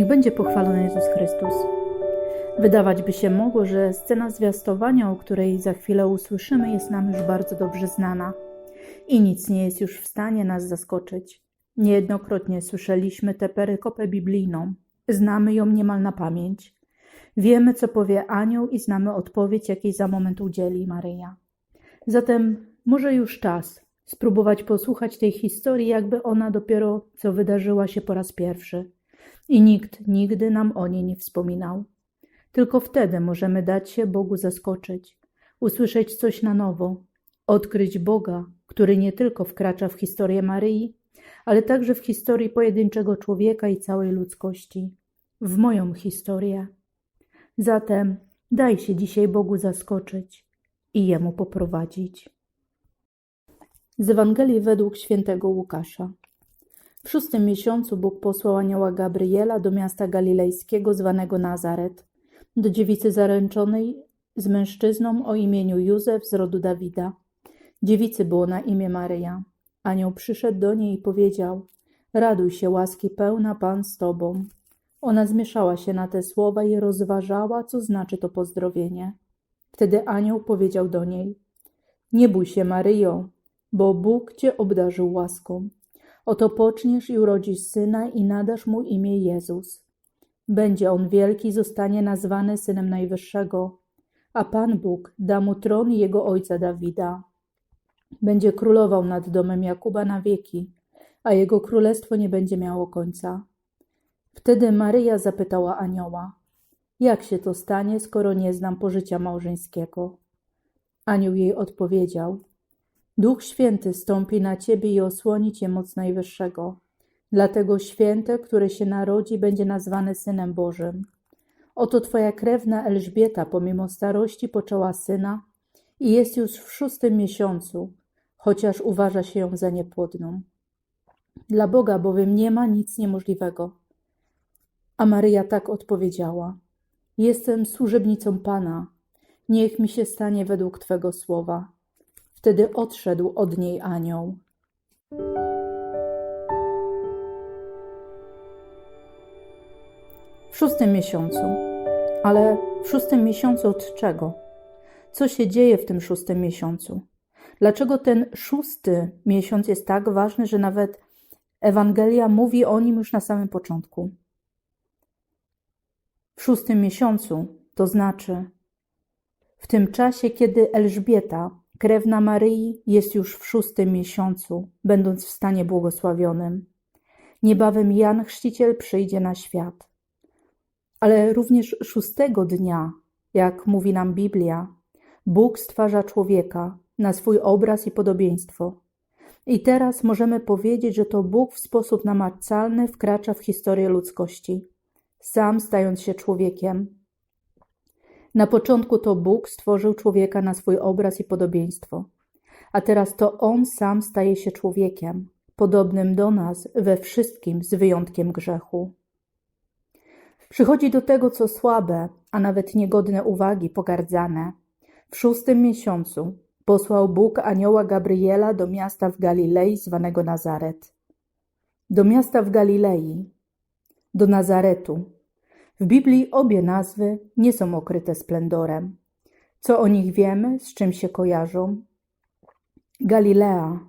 Niech będzie pochwalony Jezus Chrystus. Wydawać by się mogło, że scena zwiastowania, o której za chwilę usłyszymy, jest nam już bardzo dobrze znana i nic nie jest już w stanie nas zaskoczyć. Niejednokrotnie słyszeliśmy tę perykopę biblijną, znamy ją niemal na pamięć. Wiemy, co powie anioł i znamy odpowiedź, jakiej za moment udzieli Maryja. Zatem może już czas spróbować posłuchać tej historii, jakby ona dopiero co wydarzyła się po raz pierwszy. I nikt nigdy nam o niej nie wspominał. Tylko wtedy możemy dać się Bogu zaskoczyć, usłyszeć coś na nowo, odkryć Boga, który nie tylko wkracza w historię Maryi, ale także w historii pojedynczego człowieka i całej ludzkości, w moją historię. Zatem daj się dzisiaj Bogu zaskoczyć i Jemu poprowadzić. Z Ewangelii według świętego Łukasza. W szóstym miesiącu Bóg posłał anioła Gabriela do miasta galilejskiego zwanego Nazaret, do dziewicy zaręczonej z mężczyzną o imieniu Józef z rodu Dawida. Dziewicy było na imię Maryja. Anioł przyszedł do niej i powiedział: Raduj się, łaski pełna, Pan z tobą. Ona zmieszała się na te słowa i rozważała, co znaczy to pozdrowienie. Wtedy anioł powiedział do niej: Nie bój się, Maryjo, bo Bóg cię obdarzył łaską. Oto poczniesz i urodzisz syna i nadasz mu imię Jezus. Będzie on wielki i zostanie nazwany synem Najwyższego, a Pan Bóg da mu tron jego ojca Dawida. Będzie królował nad domem Jakuba na wieki, a jego królestwo nie będzie miało końca. Wtedy Maryja zapytała anioła: Jak się to stanie, skoro nie znam pożycia małżeńskiego? Anioł jej odpowiedział: Duch Święty stąpi na ciebie i osłoni cię moc Najwyższego. Dlatego święte, które się narodzi, będzie nazwane Synem Bożym. Oto twoja krewna Elżbieta, pomimo starości, poczęła syna i jest już w szóstym miesiącu, chociaż uważa się ją za niepłodną. Dla Boga bowiem nie ma nic niemożliwego. A Maryja tak odpowiedziała: Jestem służebnicą Pana, niech mi się stanie według Twego słowa. Wtedy odszedł od niej anioł. W szóstym miesiącu. Ale w szóstym miesiącu od czego? Co się dzieje w tym szóstym miesiącu? Dlaczego ten szósty miesiąc jest tak ważny, że nawet Ewangelia mówi o nim już na samym początku? W szóstym miesiącu, to znaczy w tym czasie, kiedy Elżbieta, krewna Maryi, jest już w szóstym miesiącu, będąc w stanie błogosławionym. Niebawem Jan Chrzciciel przyjdzie na świat. Ale również szóstego dnia, jak mówi nam Biblia, Bóg stwarza człowieka na swój obraz i podobieństwo. I teraz możemy powiedzieć, że to Bóg w sposób namacalny wkracza w historię ludzkości, sam stając się człowiekiem. Na początku to Bóg stworzył człowieka na swój obraz i podobieństwo, a teraz to On sam staje się człowiekiem, podobnym do nas we wszystkim z wyjątkiem grzechu. Przychodzi do tego, co słabe, a nawet niegodne uwagi, pogardzane. W szóstym miesiącu posłał Bóg anioła Gabriela do miasta w Galilei zwanego Nazaret. Do miasta w Galilei, do Nazaretu. W Biblii obie nazwy nie są okryte splendorem. Co o nich wiemy, z czym się kojarzą? Galilea,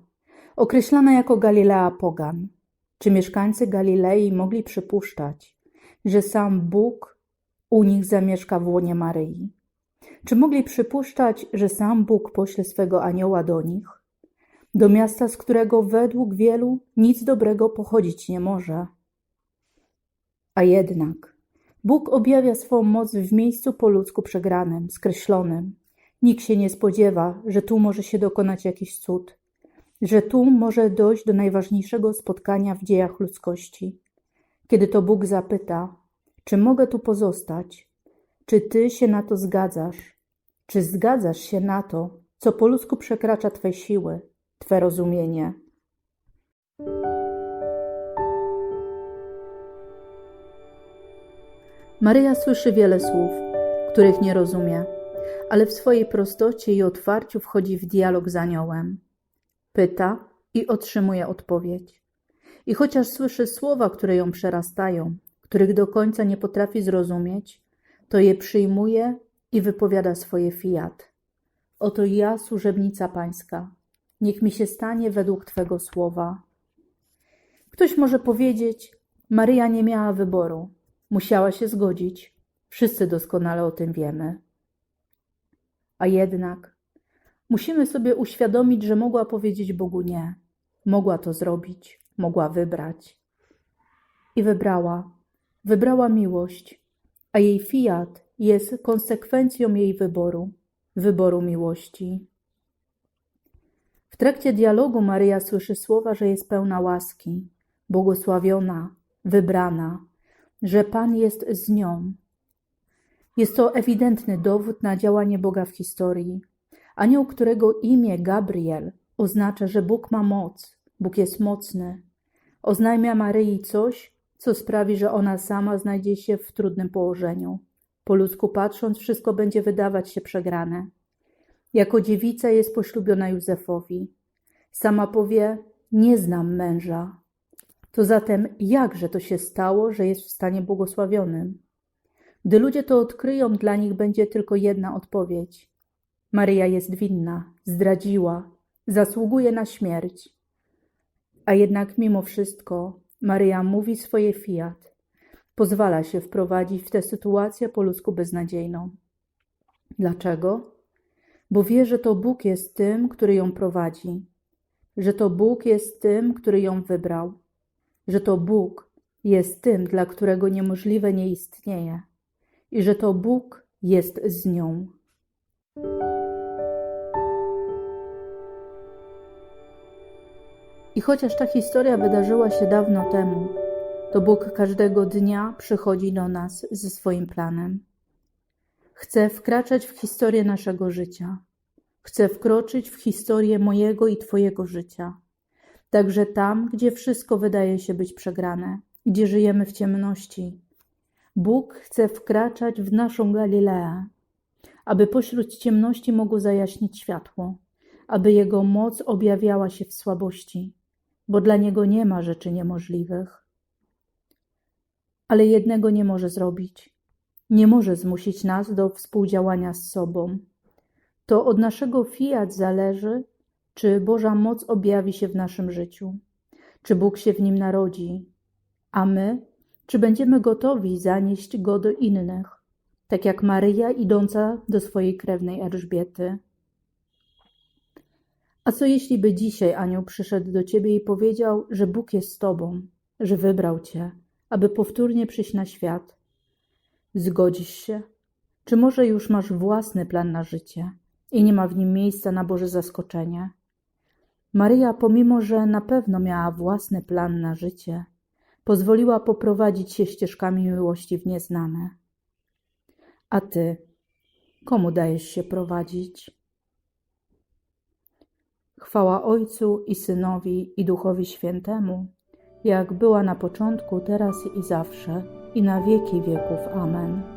określana jako Galilea Pogan. Czy mieszkańcy Galilei mogli przypuszczać, że sam Bóg u nich zamieszka w łonie Maryi? Czy mogli przypuszczać, że sam Bóg pośle swego anioła do nich? Do miasta, z którego według wielu nic dobrego pochodzić nie może. A jednak Bóg objawia swą moc w miejscu po ludzku przegranym, skreślonym. Nikt się nie spodziewa, że tu może się dokonać jakiś cud, że tu może dojść do najważniejszego spotkania w dziejach ludzkości. Kiedy to Bóg zapyta, czy mogę tu pozostać, czy ty się na to zgadzasz? Czy zgadzasz się na to, co po ludzku przekracza twe siły, twe rozumienie? Maryja słyszy wiele słów, których nie rozumie, ale w swojej prostocie i otwarciu wchodzi w dialog z aniołem. Pyta i otrzymuje odpowiedź. I chociaż słyszy słowa, które ją przerastają, których do końca nie potrafi zrozumieć, to je przyjmuje i wypowiada swoje fiat. Oto ja, służebnica Pańska, niech mi się stanie według Twego słowa. Ktoś może powiedzieć, Maryja nie miała wyboru, musiała się zgodzić. Wszyscy doskonale o tym wiemy. A jednak musimy sobie uświadomić, że mogła powiedzieć Bogu nie. Mogła to zrobić, mogła wybrać. I wybrała. Wybrała miłość, a jej fiat jest konsekwencją jej wyboru, wyboru miłości. W trakcie dialogu Maryja słyszy słowa, że jest pełna łaski, błogosławiona, wybrana, że Pan jest z nią. Jest to ewidentny dowód na działanie Boga w historii. Anioł, którego imię Gabriel oznacza, że Bóg ma moc, Bóg jest mocny, oznajmia Maryi coś, co sprawi, że ona sama znajdzie się w trudnym położeniu. Po ludzku patrząc, wszystko będzie wydawać się przegrane. Jako dziewica jest poślubiona Józefowi. Sama powie: Nie znam męża. To zatem jakże to się stało, że jest w stanie błogosławionym? Gdy ludzie to odkryją, dla nich będzie tylko jedna odpowiedź. Maryja jest winna, zdradziła, zasługuje na śmierć. A jednak mimo wszystko Maryja mówi swoje fiat, pozwala się wprowadzić w tę sytuację po ludzku beznadziejną. Dlaczego? Bo wie, że to Bóg jest tym, który ją prowadzi, że to Bóg jest tym, który ją wybrał, że to Bóg jest tym, dla którego niemożliwe nie istnieje i że to Bóg jest z nią. I chociaż ta historia wydarzyła się dawno temu, to Bóg każdego dnia przychodzi do nas ze swoim planem. Chce wkraczać w historię naszego życia. Chce wkroczyć w historię mojego i Twojego życia. Także tam, gdzie wszystko wydaje się być przegrane, gdzie żyjemy w ciemności. Bóg chce wkraczać w naszą Galileę, aby pośród ciemności mogło zajaśnić światło, aby Jego moc objawiała się w słabości, bo dla Niego nie ma rzeczy niemożliwych. Ale jednego nie może zrobić. Nie może zmusić nas do współdziałania z sobą. To od naszego fiat zależy, czy Boża moc objawi się w naszym życiu, czy Bóg się w nim narodzi, a my, czy będziemy gotowi zanieść go do innych, tak jak Maryja idąca do swojej krewnej Elżbiety. A co jeśli by dzisiaj anioł przyszedł do ciebie i powiedział, że Bóg jest z tobą, że wybrał cię, aby powtórnie przyjść na świat? Zgodzisz się? Czy może już masz własny plan na życie i nie ma w nim miejsca na Boże zaskoczenie? Maryja, pomimo że na pewno miała własny plan na życie, pozwoliła poprowadzić się ścieżkami miłości w nieznane. A ty, komu dajesz się prowadzić? Chwała Ojcu i Synowi i Duchowi Świętemu, jak była na początku, teraz i zawsze, i na wieki wieków. Amen.